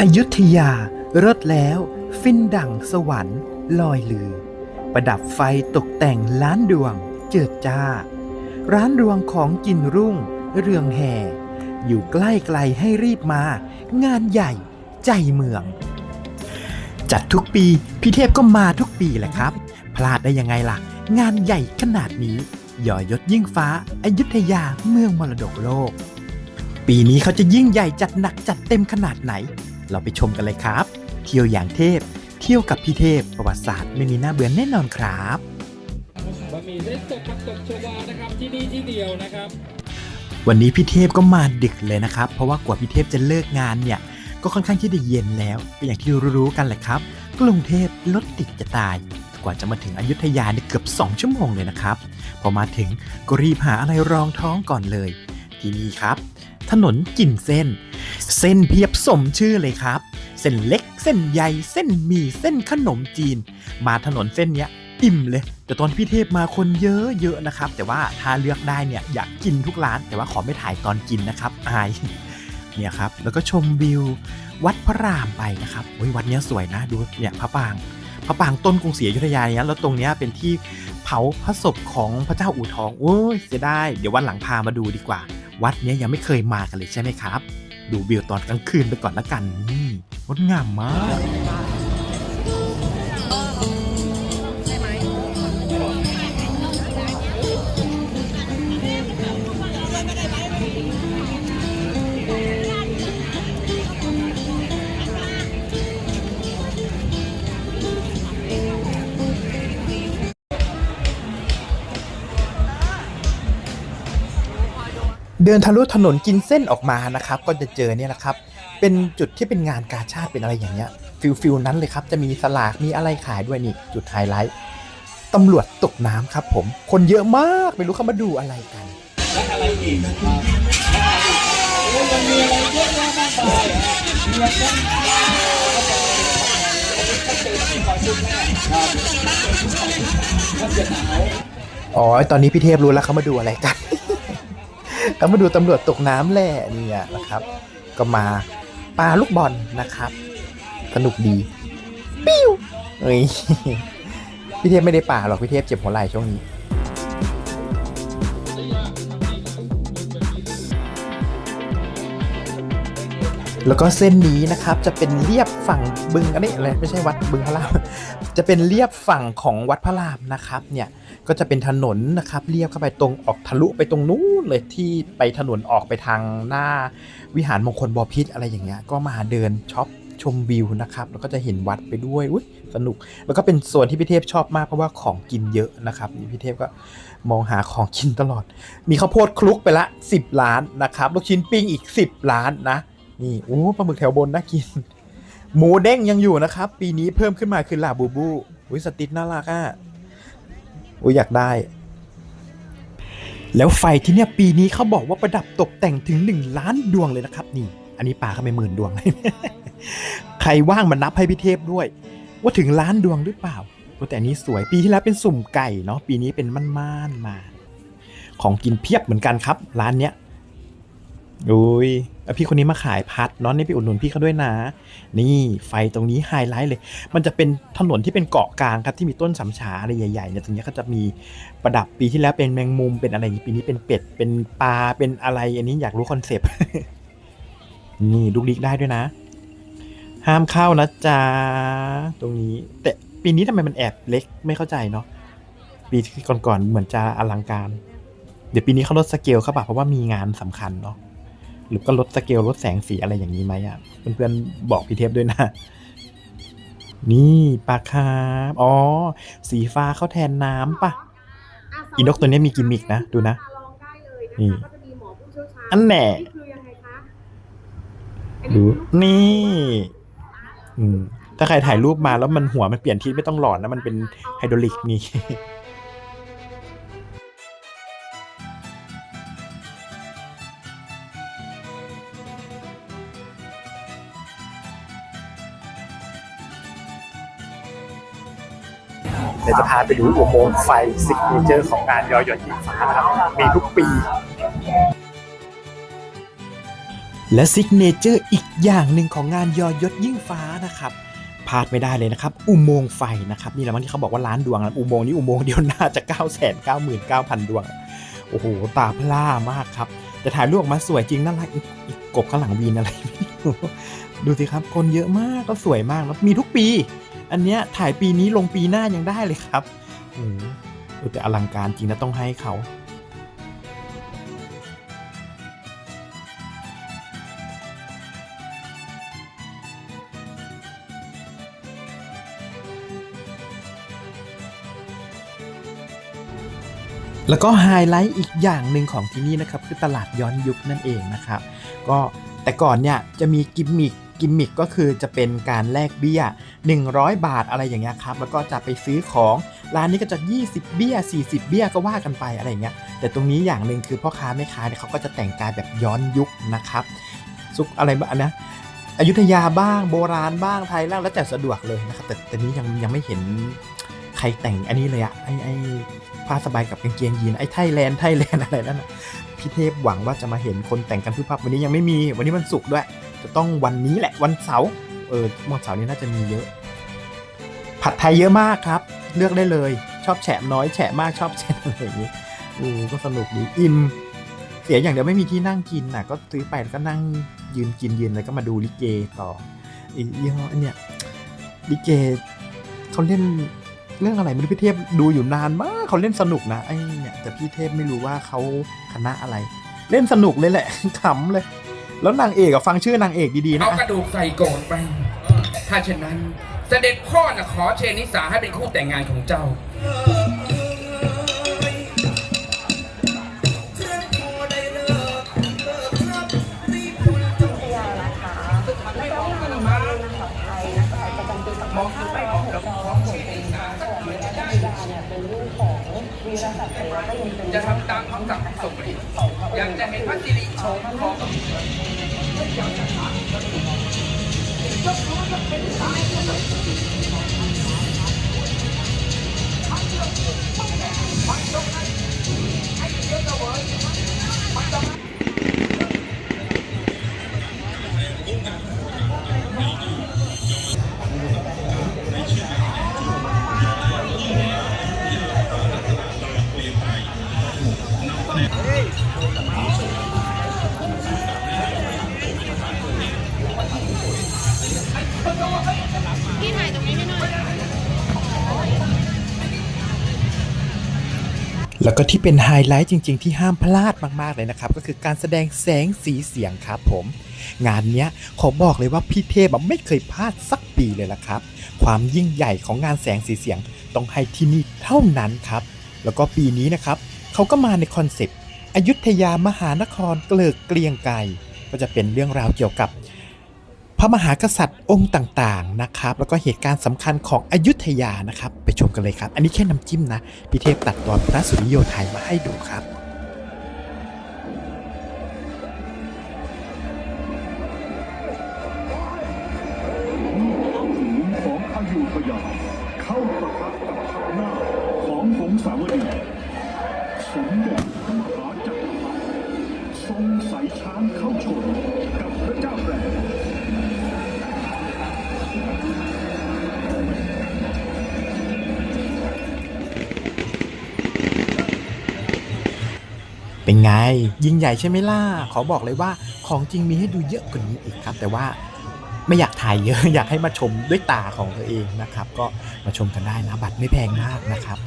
อยุธยาเลิศแล้ว ฟินดั่งสวรรค์ ลอยลือ ประดับไฟตกแต่งล้านดวง เจิดจ้า ร้านรวงของกินรุ่ง เรืองแห่ อยู่ใกล้ไกลให้รีบมา งานใหญ่ ใจเมือง จัดทุกปี พี่เทพก็มาทุกปีแหละครับ พลาดได้ยังไงล่ะ งานใหญ่ขนาดนี้ ย่อยศยิ่งฟ้าอายุทยาเมืองมรดกโลก ปีนี้เขาจะยิ่งใหญ่จัดหนักจัดเต็มขนาดไหน เราไปชมกันเลยครับ เที่ยวอย่างเทพ เที่ยวกับพี่เทพประวัติศาสตร์ไม่มีหน้าเบื่อแน่นอนครับบะหมี่เส้นสดผักตบชวานะครับที่นี่ที่เดียวนะครับ วันนี้พี่เทพก็มาดึกเลยนะครับ เพราะว่ากว่าพี่เทพจะเลิกงานเนี่ย ก็ค่อนข้างที่จะเย็นแล้วก็อย่างที่รู้ๆกันแหละครับ กรุงเทพรถติดจะตาย กว่าจะมาถึงอยุธยาเนี่ยเกือบ 2 ชั่วโมงเลยนะครับ พอมาถึงก็รีบหาอะไรรองท้องก่อนเลย ที่นี่ครับ ถนนกินเส้น เส้นเพียบสมชื่อเลยครับ เส้นเล็กเส้นใหญ่เส้นหมี่เส้นขนมจีน มาถนนเส้นเนี้ยอิ่มเลย แต่ตอนพี่เทพมาคนเยอะเยอะนะครับ แต่ว่าถ้าเลือกได้เนี่ยอยากกินทุกร้าน แต่ว่าขอไม่ถ่ายตอนกินนะครับอายเนี่ยครับแล้วก็ชมวิววัดพระรามไปนะครับโอ้ยวัดเนี้ยสวยนะดูเนี่ยพระปราง พระปางต้นกรุงศรีอยุธยาเนี่ยแล้วตรงเนี้ยเป็นที่เผาพระศพของพระเจ้าอู่ทองโอ้ยเสียดายเดี๋ยววันหลังพามาดูดีกว่า วัดเนี้ยยังไม่เคยมากันเลยใช่ไหมครับ ดูวิวตอนกลางคืนไปก่อนละกันนี่งดงามมาก เดินทะลุถนนกินเส้นออกมานะครับ ก็จะเจอเนี่ยแหละครับ เป็นจุดที่เป็นงานกาชาติเป็นอะไรอย่างเงี้ยฟิลฟิลนั้นเลยครับ จะมีสลากมีอะไรขายด้วยนี่จุดไฮไลท์ตำรวจตกน้ำครับผม คนเยอะมากไม่รู้เขามาดูอะไรกันอ๋อ ตอนนี้พี่เทพรู้แล้วเขามาดูอะไรกัน เขามาดูตำรวจตกน้ำแหละเนี่ยนะครับ ก็มาปาลูกบอลนะครับ สนุกดี ปิ้วเอ้ยพี่เทพไม่ได้ป่าหรอกพี่เทพเจ็บหัวไหล่ช่วงนี้ แล้วก็เส้นนี้นะครับจะเป็นเรียบฝั่งบึงอันนี้อะไรไม่ใช่วัดบึงพระราม จะเป็นเรียบฝั่งของวัดพระรามนะครับเนี่ย ก็จะเป็นถนนนะครับเรียบเข้าไปตรงออกทะลุไปตรงนู้นเลยที่ไปถนนออกไปทางหน้าวิหารมงคลบอพิษอะไรอย่างเงี้ยก็มาเดินช็อปชมวิวนะครับแล้วก็จะเห็นวัดไปด้วยอุ้ยสนุก แล้วก็เป็นส่วนที่พี่เทพชอบมากเพราะว่าของกินเยอะนะครับนี่พี่เทพก็มองหาของกินตลอด มีข้าวโพดคลุกไปละ 10 ล้านนะครับลูกชิ้นปิ้งอีก 10 ล้านนะนี่โอ้ปลาหมึกแถวบนน่ากิน หมูเด้งยังอยู่นะครับ ปีนี้เพิ่มขึ้นมาคือลาบูบูอุ้ยสติดน่ารักอะ อุ้ยอยากได้ แล้วไฟที่เนี่ยปีนี้เขาบอกว่าประดับตกแต่งถึง 1 ล้านดวงเลยนะครับนี่ อันนี้ป่าเข้าไปหมื่นดวงเลยใครว่างมานับให้พี่เทพด้วย ว่าถึงล้านดวงหรือเปล่าแต่อันนี้สวยปีที่แล้วเป็นสุ่มไก่เนาะปีนี้เป็นม่านๆมา ของกินเพียบเหมือนกันครับ ร้านเนี้ย อุ้ยพี่คนนี้มาขายพัดเนาะนี่ไปอุดหนุนพี่เขาด้วยนะ นี่ไฟตรงนี้ไฮไลท์เลย มันจะเป็นถนนที่เป็นเกาะกลางครับที่มีต้นสำฉาอะไรใหญ่ๆเนี่ยตรงนี้ก็จะมีประดับปีที่แล้วเป็นแมงมุมเป็นอะไรอย่างงี้ปีนี้เป็นเป็ดเป็นปลาเป็นอะไร อันนี้อยากรู้คอนเซปต์นี่ลูกดิกได้ด้วยนะ ห้ามเข้านะจ๊ะตรงนี้ แต่ปีนี้ทำไมมันแอบเล็กไม่เข้าใจเนาะปีก่อนๆเหมือนจะอลังการ เดี๋ยวปีนี้เขาลดสเกลเข้าป่ะเพราะว่ามีงานสำคัญเนาะ หรือก็ลดสเกลลดแสงสีอะไรอย่างนี้ไหมอะเพื่อนๆบอกพี่เทพด้วยนะ นี่ปลาคาร์ฟอ๋อ สีฟ้าเขาแทนน้ำป่ะอีนกตัวนี้มีกิมมิกนะ ดูนะ นี่นี่ก็จะมีหมอผู้เชี่ยวชาญอันแหน่นี่คือยังไงคะอันดูนี้คือนี่อืมถ้าใครถ่ายรูปมาแล้วมันหัวมันเปลี่ยนทิศไม่ต้องหลอนนะ มันเป็นไฮดรอลิกนี่ ยวจะพาไปดูอุโมงค์ไฟซิกเนเจอร์ของงานยอหยดยิงฟ้านะครับมีทุกปี และซิกเนเจอร์อีกอย่างหนึ่งของงานยอยศยิ่งฟ้านะครับพลาดไม่ได้เลยนะครับ อุโมงค์ไฟนะครับนี่แหละมั้งที่เขาบอกว่าล้านดวงนะอุโมงค์นี้อุโมงค์เดียวน่าจะ 9 9 9 9 0 0 0 ดวง โอ้โห ตาพล่ามากครับ แต่ถ่ายรูปออกมาสวยจริงน่ารักอีกกบข้างหลังวีนอะไร ดูสิครับ คนเยอะมากก็สวยมากแล้วมีทุกปี อันเนี้ยถ่ายปีนี้ลงปีหน้ายังได้เลยครับโอ้โหเออแต่อลังการจริงนะต้องให้เขาแล้วก็ไฮไลท์อีกอย่างหนึ่งของที่นี่นะครับ คือตลาดย้อนยุคนั่นเองนะครับ ก็แต่ก่อนเนี่ยจะมีกิมมิค กิมมิคก็คือจะเป็นการแลกเบี้ย 100 บาทอะไรอย่างเงี้ยครับแล้วก็จะไปซื้อของร้านนี้ก็จะ 20 เบี้ย 40 เบี้ยก็ว่ากันไปอะไรอย่างเงี้ยแต่ตรงนี้อย่างหนึ่งคือพ่อค้าแม่ค้าเนี่ยเขาก็จะแต่งกายแบบย้อนยุคนะครับซุกอะไรบ้างนะอยุธยาบ้างโบราณบ้างไทยบ้างแล้วแต่สะดวกเลยนะครับแต่แต่นี้ยังยังไม่เห็นใครแต่งอันนี้เลยอะไอไอผ้าสบายกับกางเกงยีนไอ้ไทยแลนด์ไทยแลนด์อะไรนั่นนะพี่เทพหวังว่าจะมาเห็นคนแต่งกันพึบพับวันนี้ยังไม่มีวันนี้วันศุกด้วย จะต้องวันนี้แหละวันเสาร์เออวันเสาร์นี้น่าจะมีเยอะ ผัดไทยเยอะมากครับ เลือกได้เลย ชอบแฉะน้อยแฉะมากชอบแฉะอะไรอย่างนี้อือก็สนุกดีอิ่มเสียอย่างเดียวไม่มีที่นั่งกินน่ะ ก็ซื้อไปแล้วก็นั่งยืนกินยืนแล้วก็มาดูลิเกต่ออีกยี่ห้ออันเนี้ยลิเกเขาเล่นเรื่องอะไรไม่รู้พี่เทพดูอยู่นานมากเขาเล่นสนุกนะไอ้เนี่ยแต่พี่เทพไม่รู้ว่าเขาคณะอะไร เล่นสนุกเลยแหละขำเลย แล้วนางเอกอะฟังชื่อนางเอกดีๆนะเอากระดูกใส่โกรธไป ถ้าเช่นนั้น เสด็จพ่อน่ะขอเชญนิสาให้เป็นคู่แต่งงานของเจ้า จะทำตามคำสั่งของสมเด็จอยากจะเห็นพระสิริโฉมของ พี่ แล้วก็ที่เป็นไฮไลท์จริง ๆ ที่ห้ามพลาดมากๆเลยนะครับ ก็คือการแสดงแสงสีเสียงครับผม งานเนี้ยขอบอกเลยว่าพี่เทพไม่เคยพลาดสักปีเลยละครับ ความยิ่งใหญ่ของงานแสงสีเสียงต้องให้ที่นี่เท่านั้นครับ แล้วก็ปีนี้นะครับเขาก็มาในคอนเซปต์อยุธยามหานครเกลิกเกลียงไกรก็จะเป็นเรื่องราวเกี่ยวกับ ระมหากษัตริย์องค์ต่างๆนะครับ แล้วก็เหตุการณ์สำคัญของอยุธยานะครับ ไปชมกันเลยครับ อันนี้แค่น้ำจิ้มนะพี่เทพตัดตอนพระสุริโยไทยมาให้ดูครับของอยุธยาเข้าประทับกับหน้าของหงสาวดีสมเด็จ ไง ยิ่งใหญ่ใช่ไหมล่ะ ขอบอกเลยว่าของจริงมีให้ดูเยอะกว่านี้อีกครับ แต่ว่าไม่อยากถ่ายเยอะอยากให้มาชมด้วยตาของตัวเองนะครับ ก็มาชมกันได้นะบัตรไม่แพงมากนะครับ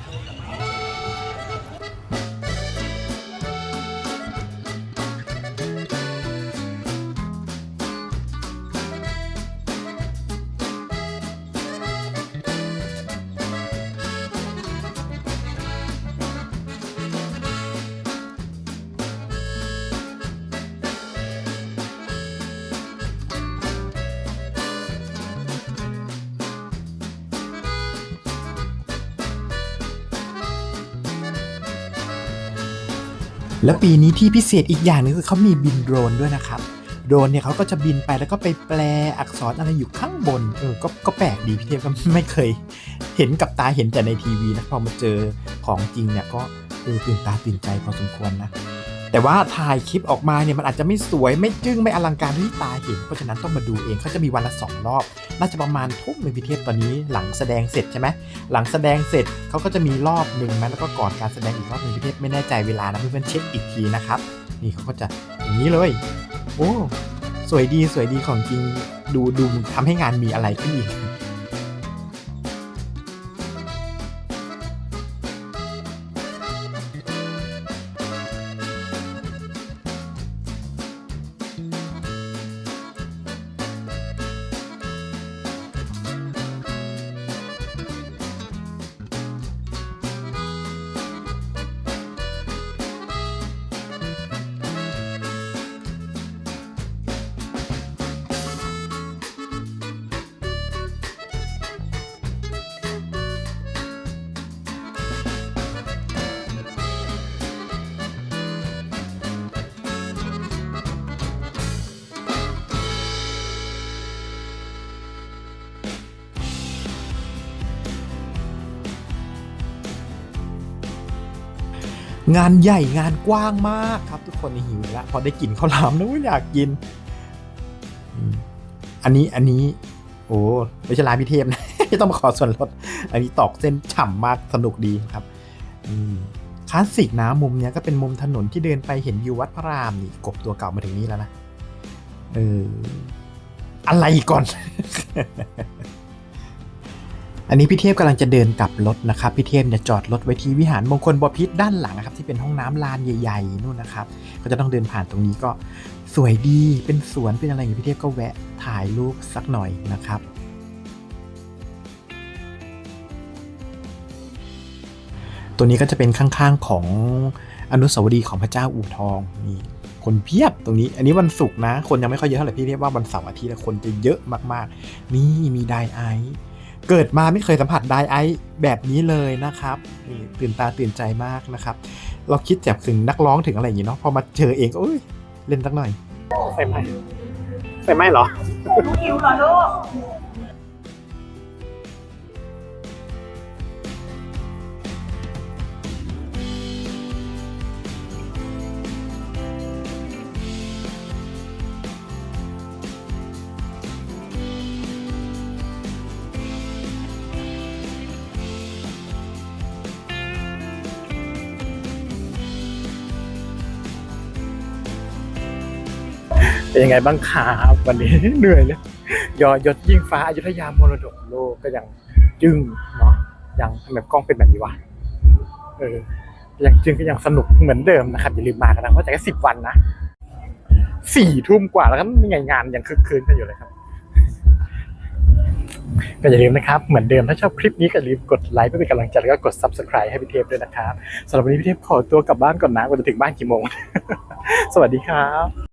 แล้วปีนี้ที่พิเศษอีกอย่างหนึงคือเขามีบินโดรนด้วยนะครับ โดรนเนี่ยเขาก็จะบินไปแล้วก็ไปแปลอักษรอะไรอยู่ข้างบน เออ ก็ก็แปลกดีพี่เทพก็ไม่เคย เห็นกับตาเห็นแต่ในทีวีนะ พอมาเจอของจริงเนี่ยก็เออตื่นตาตื่นใจพอสมควรนะ แต่ว่าถ่ายคลิปออกมาเนี่ยมันอาจจะไม่สวยไม่จึ้งไม่อลังการที่ตาเห็นเพราะฉะนั้นต้องมาดูเองเขาจะมีวันละสองรอบ น่าจะประมาณทุ่มหนึ่งพิเทพตอนนี้หลังแสดงเสร็จใช่ไหมหลังแสดงเสร็จเขาก็จะมีรอบหนึ่งไหมแล้วก็ก่อนการแสดงอีกรอบหนึ่งพิเทพไม่แน่ใจเวลานะเพื่อนๆเช็คอีกทีนะครับนี่เขาก็จะอย่างนี้เลย โอ้สวยดีสวยดีของจริงดูดูทำให้งานมีอะไรขึ้นอีก งานใหญ่งานกว้างมากครับ ทุกคนหิวแล้วพอได้กลิ่นข้าวหลามแล้วอยากกิน อันนี้อันนี้ โอ้ไม่ใช่ร้านพิเทพนะไม่ต้องมาขอส่วนลด อันนี้ตอกเส้นฉ่ำมากสนุกดีครับคลาสสิกนะมุมเนี้ยก็เป็นมุมถนนที่เดินไปเห็นวิววัดพระรามนี่กบตัวเก่ามาถึงนี่แล้วนะเอออะไรก่อน อันนี้พี่เทพกำลังจะเดินกลับรถนะครับพี่เทพเนี่ยจอดรถไว้ที่วิหารมงคลบพิษด้านหลังนะครับที่เป็นห้องน้ำลานใหญ่ๆนู่นนะครับก็จะต้องเดินผ่านตรงนี้ก็สวยดีเป็นสวนเป็นอะไรอย่างพี่เทพก็แวะถ่ายรูปสักหน่อยนะครับตัวนี้ก็จะเป็นข้างๆของอนุสาวรีย์ของพระเจ้าอู่ทองนี่คนเพียบตรงนี้ อันนี้วันศุกร์นะ คนยังไม่ค่อยเยอะเท่าไหร่พี่เรียกว่าวันเสาร์อาทิตย์คนจะเยอะมากๆ นี่มีไดไอ เกิดมาไม่เคยสัมผัสไดไอซ์แบบนี้เลยนะครับนี่ตื่นตาตื่นใจมากนะครับ เราคิดจากถึงนักร้องถึงอะไรอย่างนี้เนาะพอมาเจอเองก็เอ้ยเล่นสักหน่อยไฟไหม้ไฟไหม้เหรอหิวเหรอลูก เป็นยังไงบ้างครับวันนี้เหนื่อยเลยยอยศยิ่งฟ้าอายุทยามรดกโลกก็ยังจึ้งเนาะยังทำไมกล้องเป็นแบบนี้วะเออยังจึ้งก็ยังสนุกเหมือนเดิมนะครับอย่าลืมมากันนะเพราะแต่แค่สิบวันนะสี่ทุ่มกว่าแล้วก็ยังไงงานยังคึกคืนกันอยู่เลยครับ ก็อย่าลืมนะครับ เหมือนเดิมถ้าชอบคลิปนี้ก็อย่าลืมกดไลค์เพื่อเป็นกำลังใจแล้วก็กด subscribe ให้พี่เทพด้วยนะครับสำหรับวันนี้พี่เทพขอตัวกลับบ้านก่อนนะว่าจะถึงบ้านกี่โมง สวัสดีครับ